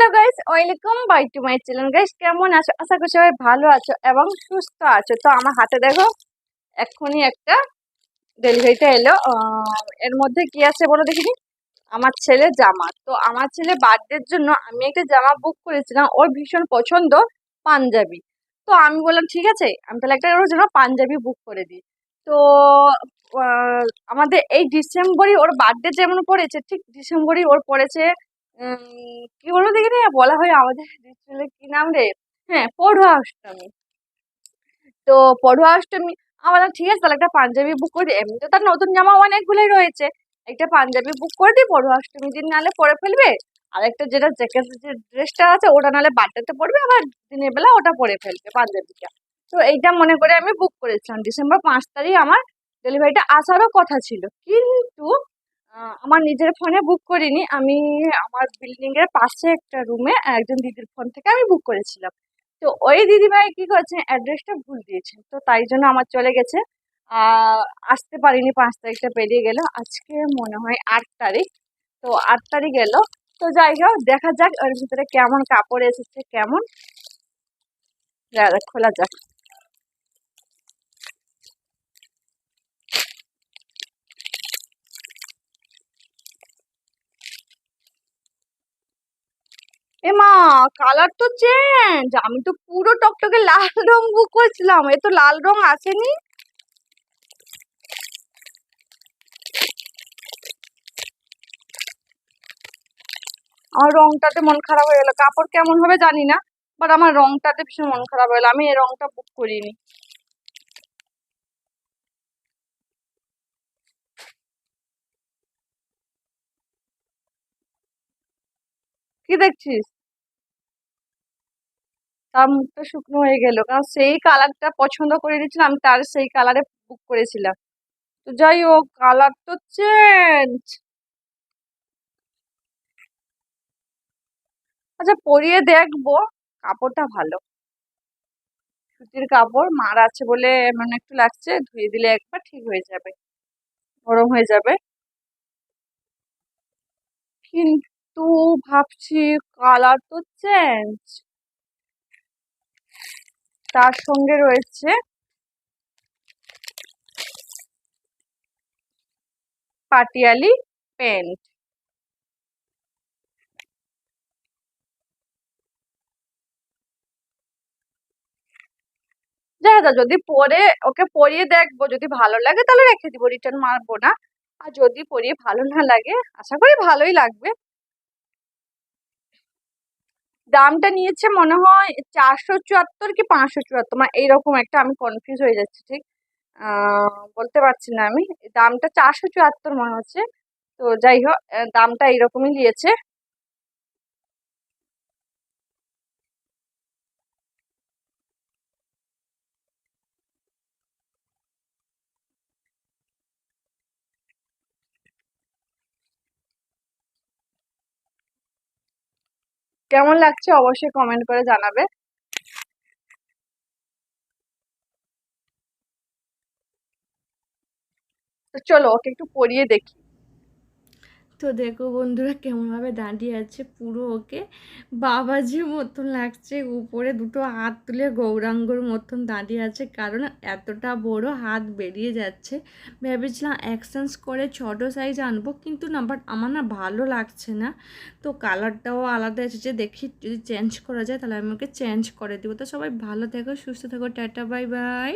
Hello guys welcome bye to my channel guys কেমন আছো? আশা করি সবাই ভালো আছো এবং সুস্থ আছো। তো আমার হাতে দেখো এক্ষুনি একটা ডেলিভারিটা এলো। এর মধ্যে কি আছে বলো দেখিনি আমার ছেলে জামা। তো আমার ছেলে বার্থডের জন্য আমি একটা জামা বুক করেছিলাম। ওর ভীষণ পছন্দ পাঞ্জাবি। তো আমি বললাম, ঠিক আছে, আমি তাহলে একটা ওর জন্য পাঞ্জাবি বুক করে দিই। তো আমাদের এই ডিসেম্বরই ওর বার্থডে যেমন পড়েছে, ঠিক ডিসেম্বরই ওর পড়েছে কি বলব বলা হয় আমাদের ছেলে কি নাম রে? হ্যাঁ পড়ুয়া অষ্টমী। তো পড়ুয়া অষ্টমী, আমার ঠিক আছে, তাহলে একটা পাঞ্জাবি বুক করে এমনি তো তার নতুন জামা অনেকগুলোই রয়েছে। একটা পাঞ্জাবি বুক করে দিই পড়ুয়া অষ্টমী দিন নাহলে পরে ফেলবে। আর একটা যেটা জ্যাকেট যে ড্রেসটা আছে, ওটা নাহলে বার্থডেতে পরবে আবার দিনের বেলা ওটা পরে ফেলবে পাঞ্জাবিটা। তো এইটা মনে করে আমি বুক করেছিলাম। ডিসেম্বর পাঁচ তারিখ আমার ডেলিভারিটা আসারও কথা ছিল। কিন্তু আমার নিজের ফোনে বুক করিনি। আমি আমার বিল্ডিং এর পাশে একটা রুমে একজন দিদির ফোন থেকে আমি বুক করেছিলাম। তো ওই দিদিভাই কি করেছেন অ্যাড্রেসটা ভুল দিয়েছেন তো তাই জন্য আমার চলে গেছে। আসতে পারিনি, পাঁচ তারিখটা পেরিয়ে গেল। আজকে মনে হয় আট তারিখ। তো আট তারিখ এলো তো যাই হোক, দেখা যাক ওর ভিতরে কেমন কাপড় এসেছে, কেমন। খোলা যাক। এ মা কালার তো চেঞ্জ আমি তো পুরো টকটকে লাল রং বুক করেছিলাম। এ তো লাল রং আসেনি। আমার রংটাতে মন খারাপ হয়ে গেলো। কাপড় কেমন হবে জানি না বাট আমার রংটাতে ভীষণ মন খারাপ হয়ে গেলো। আমি এই রংটা বুক করিনি। কি দেখছিস? তার মুখটা শুকনো হয়ে গেল। কারণ সেই কালারটা পছন্দ করে দিয়েছিলাম তার সেই কালারে বুক করেছিলাম। তো যাই হোক কালার তো চেঞ্জ আচ্ছা পরিয়ে দেখব। কাপড়টা ভালো। সুতির কাপড়, মার আছে বলে মানে একটু লাগছে, ধুয়ে দিলে একবার ঠিক হয়ে যাবে। গরম হয়ে যাবে। কিন্তু ভাবছি কালার তো চেঞ্জ। তার সঙ্গে রয়েছে পাটিয়ালি প্যান্ট যা যা, যদি পরে ওকে পরিয়ে দেখব, যদি ভালো লাগে তাহলে রেখে দিব রিটার্ন মারবো না। আর যদি পরিয়ে ভালো না লাগে, আশা করি ভালোই লাগবে। দামটা নিয়েছে মনে হয় চারশো চুয়াত্তর কি পাঁচশো চুয়াত্তর মানে এইরকম একটা আমি কনফিউজ হয়ে যাচ্ছি, ঠিক? বলতে পারছি না আমি। দামটা চারশো চুয়াত্তর মনে হচ্ছে। তো যাই হোক দামটা এইরকমই নিয়েছে কেমন লাগছে অবশ্যই কমেন্ট করে জানাবে। তো চলো ওকে একটু পরিয়ে দেখি। তো দেখো বন্ধুরা কেমনভাবে দাঁড়িয়ে আছে পুরো ওকে। বাবাজির মতন লাগছে, উপরে দুটো হাত তুলে গৌরাঙ্গর মতন দাঁড়িয়ে আছে, কারণ এতটা বড় হাত বেরিয়ে যাচ্ছে। ভেবেছিলাম এক্সচেঞ্জ করে ছোটো সাইজ আনব, কিন্তু না বাট আমার না ভালো লাগছে না। তো কালারটাও আলাদা এসেছে দেখি যদি চেঞ্জ করা যায়, তাহলে আমি ওকে চেঞ্জ করে দেবো। তো সবাই ভালো থেকো, সুস্থ থেকো, টাটা বাই বাই